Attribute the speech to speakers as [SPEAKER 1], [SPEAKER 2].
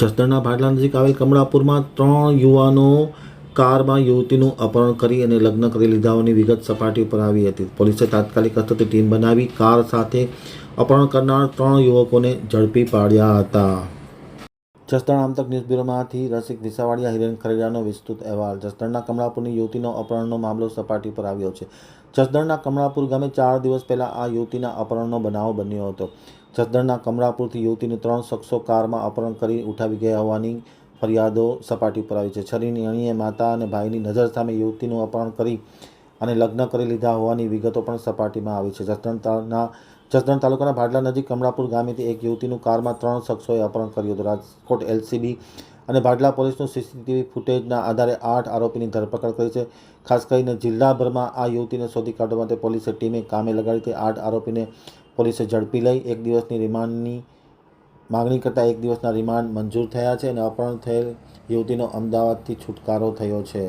[SPEAKER 1] જસદણના ભાડલા નજીક આવેલ કમળાપુરમાં ત્રણ યુવાનો કારમાં યુવતીનું અપહરણ કરી અને લગ્ન કરી લીધાઓની વિગત સપાટી ઉપર આવી હતી. પોલીસે તાત્કાલિક અસરથી ટીમ બનાવી કાર સાથે અપહરણ કરનાર ત્રણ યુવકોને ઝડપી પાડ્યા હતા. જસદણ આમતક ન્યૂઝ બ્યુરોમાંથી રસિક વિસાવાડિયા હિરેન ખરેડાનો વિસ્તૃત અહેવાલ. જસદણના કમળાપુરની યુવતીનો અપહરણનો મામલો સપાટી પર આવ્યો છે. જસદણના કમળાપુર ગામે ચાર દિવસ પહેલાં આ યુવતીના અપહરણનો બનાવ બન્યો હતો. જસદણના કમળાપુરથી યુવતીનું ત્રણ શખ્સો કારમાં અપહરણ કરી ઉઠાવી ગયા હોવાની ફરિયાદો સપાટી પર આવી છે. છરીની અણીએ માતા અને ભાઈની નજર સામે યુવતીનું અપહરણ કરી અને લગ્ન કરી લીધા હોવાની વિગતો પણ સપાટીમાં આવી છે. જસદણના જસદણ તાલુકાના ભાડલા નજીક કમળાપુર ગામેથી એક યુવતીનું કારમાં ત્રણ શખ્સોએ અપહરણ કર્યું હતું. રાજકોટ એલસીબી અને ભાડલા પોલીસનું સીસીટીવી ફૂટેજના આધારે આઠ આરોપીની ધરપકડ કરી છે. ખાસ કરીને જિલ્લાભરમાં આ યુવતીને શોધી કાઢવા માટે પોલીસે ટીમે કામે લગાડી તે આઠ આરોપીને પોલીસે ઝડપી લઈ એક દિવસની રિમાન્ડની માગણી કરતાં એક દિવસના રિમાન્ડ મંજૂર થયા છે અને અપહરણ થયેલ યુવતીનો અમદાવાદથી છુટકારો થયો છે.